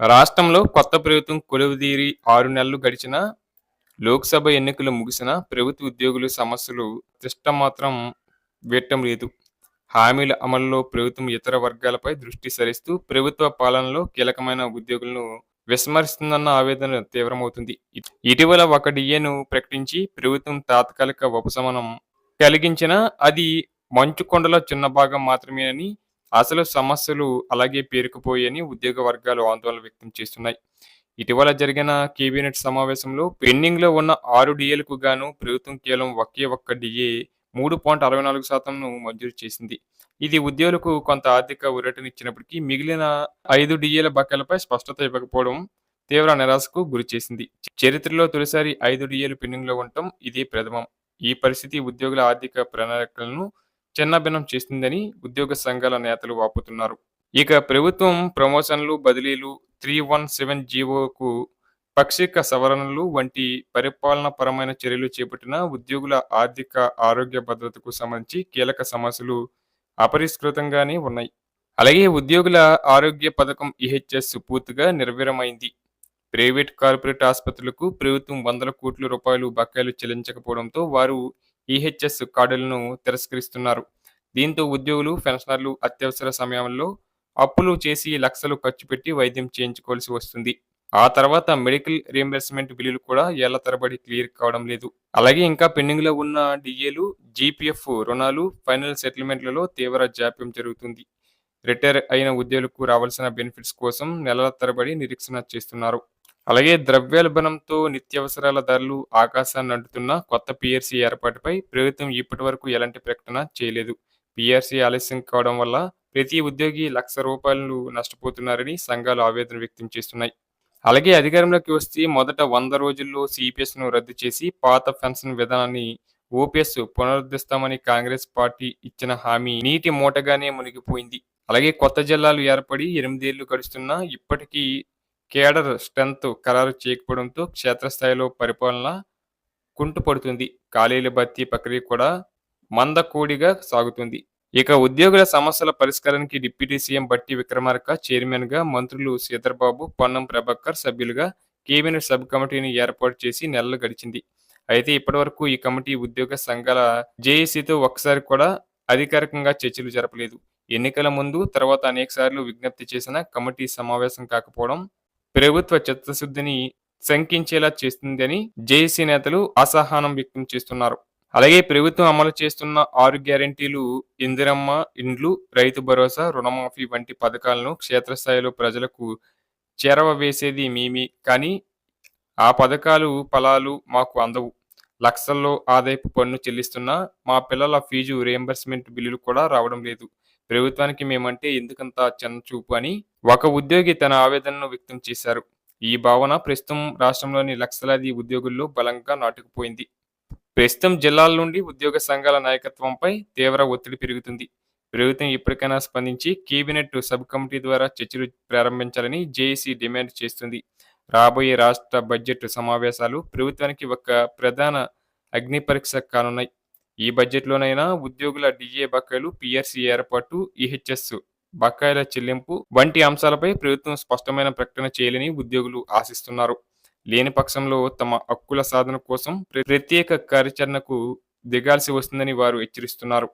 రాష్ట్రంలో కొత్త ప్రభుత్వం కొలువుదీరి ఆరు నెలలు గడిచినా లోక్సభ ఎన్నికలు ముగిసిన ప్రభుత్వ ఉద్యోగుల సమస్యలు తిష్ట మాత్రం వేయటం లేదు. హామీల అమలులో ప్రభుత్వం ఇతర వర్గాలపై దృష్టి సారిస్తూ ప్రభుత్వ పాలనలో కీలకమైన ఉద్యోగులను విస్మరిస్తుందన్న ఆవేదన తీవ్రమవుతుంది. ఇటీవల ఒక డిఏను ప్రకటించి ప్రభుత్వం తాత్కాలిక ఉపశమనం కలిగించినా అది మంచు కొండలో చిన్న భాగం మాత్రమేనని అసలు సమస్యలు అలాగే పేరుకుపోయని ఉద్యోగ వర్గాలు ఆందోళన వ్యక్తం చేస్తున్నాయి. ఇటీవల జరిగిన కేబినెట్ సమావేశంలో పెండింగ్లో ఉన్న ఆరు డిఏలకు గాను ప్రభుత్వం కేవలం ఒకే ఒక్క డిఏ మూడు పాయింట్ అరవై నాలుగు శాతంను మంజూరు చేసింది. ఇది ఉద్యోగులకు కొంత ఆర్థిక ఊరటనిచ్చినప్పటికీ మిగిలిన ఐదు డిఏల బకాయిలపై స్పష్టత ఇవ్వకపోవడం తీవ్ర నిరాశకు గురి చేసింది. చరిత్రలో తొలిసారి ఐదు డిఏలు పెండింగ్లో ఉండటం ఇది ప్రథమం. ఈ పరిస్థితి ఉద్యోగుల ఆర్థిక ప్రణాళికలను చిన్నభిన్నం చేస్తుందని ఉద్యోగ సంఘాల నేతలు వాపుతున్నారు. ఇక ప్రభుత్వం ప్రమోషన్లు బదిలీలు త్రీ వన్ సెవెన్ జీవోకు పాక్షిక సవరణలు వంటి పరిపాలన పరమైన చర్యలు చేపట్టిన ఉద్యోగుల ఆర్థిక ఆరోగ్య భద్రతకు సంబంధించి కీలక సమస్యలు అపరిష్కృతంగానే ఉన్నాయి. అలాగే ఉద్యోగుల ఆరోగ్య పథకం ఈహెచ్ఎస్ పూర్తిగా నిర్వీరమైంది ప్రైవేట్ కార్పొరేట్ ఆసుపత్రులకు ప్రభుత్వం వందల కోట్ల రూపాయలు బకాయిలు చెల్లించకపోవడంతో వారు ఈహెచ్ఎస్ కార్డులను తిరస్కరిస్తున్నారు. దీంతో ఉద్యోగులు పెన్షనర్లు అత్యవసర సమయంలో అప్పులు చేసి లక్షలు ఖర్చు పెట్టి వైద్యం చేయించుకోవాల్సి వస్తుంది. ఆ తర్వాత మెడికల్ రియంబర్స్మెంట్ బిల్లులు కూడా ఏళ్ళ తరబడి క్లియర్ కావడం లేదు. అలాగే ఇంకా పెండింగ్లో ఉన్న డిఏలు జీపీఎఫ్ రుణాలు ఫైనల్ సెటిల్మెంట్లలో తీవ్ర జాప్యం జరుగుతుంది. రిటైర్ అయిన ఉద్యోగులకు రావాల్సిన బెనిఫిట్స్ కోసం నెలల తరబడి నిరీక్షణ చేస్తున్నారు. అలాగే ద్రవ్యోల్బణంతో నిత్యావసరాల ధరలు ఆకాశాన్ని అంటుతున్న కొత్త పిఆర్సీ ఏర్పాటుపై ప్రభుత్వం ఇప్పటి వరకు ఎలాంటి ప్రకటన చేయలేదు. పిఆర్సీ ఆలస్యం కావడం వల్ల ప్రతి ఉద్యోగి లక్ష రూపాయలు నష్టపోతున్నారని సంఘాలు ఆవేదన వ్యక్తం చేస్తున్నాయి. అలాగే అధికారంలోకి వస్తే మొదట వంద రోజుల్లో సిపిఎస్ను రద్దు చేసి పాత పెన్షన్ విధానాన్ని ఓపీఎస్ పునరుద్ధరిస్తామని కాంగ్రెస్ పార్టీ ఇచ్చిన హామీ నీటి మూటగానే మునిగిపోయింది. అలాగే కొత్త జిల్లాలు ఏర్పడి ఎనిమిదేళ్ళు గడుస్తున్నా ఇప్పటికీ కేడర్ స్ట్రెంత్ ఖరారు చేయకపోవడంతో క్షేత్రస్థాయిలో పరిపాలన కుంటుపడుతుంది. ఖాళీల భర్తీ ప్రక్రియ కూడా మందకోడిగా సాగుతుంది. ఇక ఉద్యోగుల సమస్యల పరిష్కారానికి డిప్యూటీ సీఎం బట్టి విక్రమార్క చైర్మన్గా మంత్రులు సీతర్బాబు పొన్నం ప్రభాకర్ సభ్యులుగా కేబినెట్ సబ్ కమిటీని ఏర్పాటు చేసి నెలలు గడిచింది. అయితే ఇప్పటివరకు ఈ కమిటీ ఉద్యోగ సంఘాల జేఏసీతో ఒకసారి కూడా అధికారికంగా చర్చలు జరపలేదు. ఎన్నికల ముందు తర్వాత అనేక సార్లు విజ్ఞప్తి చేసిన కమిటీ సమావేశం కాకపోవడం ప్రభుత్వ చిత్తశుద్ధిని శంకించేలా చేస్తుందని జేఏసీ నేతలు అసహనం వ్యక్తం చేస్తున్నారు. అలాగే ప్రభుత్వం అమలు చేస్తున్న ఆరు గ్యారెంటీలు ఇందిరమ్మ ఇండ్లు రైతు భరోసా రుణమాఫీ వంటి పథకాలను క్షేత్రస్థాయిలో ప్రజలకు చేరవవేసేది మేమి. కానీ ఆ పథకాలు ఫలాలు మాకు అందవు. లక్షల్లో ఆదాయపు పన్ను చెల్లిస్తున్నా మా పిల్లల ఫీజు రియంబర్స్మెంట్ బిల్లులు కూడా రావడం లేదు. ప్రభుత్వానికి మేమంటే ఎందుకంత చిన్న చూపు అని ఒక ఉద్యోగి తన ఆవేదనను వ్యక్తం చేశారు. ఈ భావన ప్రస్తుతం రాష్ట్రంలోని లక్షలాది ఉద్యోగుల్లో బలంగా నాటుకుపోయింది. ప్రస్తుతం జిల్లాల నుండి ఉద్యోగ సంఘాల నాయకత్వంపై తీవ్ర ఒత్తిడి పెరుగుతుంది. ప్రభుత్వం ఇప్పటికైనా స్పందించి కేబినెట్ సబ్ కమిటీ ద్వారా చర్చలు ప్రారంభించాలని జేఏసీ డిమాండ్ చేస్తుంది. రాబోయే రాష్ట్ర బడ్జెట్ సమావేశాలు ప్రభుత్వానికి ఒక ప్రధాన అగ్ని పరీక్ష కానున్నాయి. ఈ బడ్జెట్లోనైనా ఉద్యోగుల డిఏ బకాయిలు పిఆర్సీ ఏర్పాటు ఈహెచ్ఎస్ బకాయిల చెల్లింపు వంటి అంశాలపై ప్రభుత్వం స్పష్టమైన ప్రకటన చేయాలని ఉద్యోగులు ఆశిస్తున్నారు. లేని పక్షంలో తమ హక్కుల సాధన కోసం ప్రత్యేక కార్యాచరణకు దిగాల్సి వస్తుందని వారు హెచ్చరిస్తున్నారు.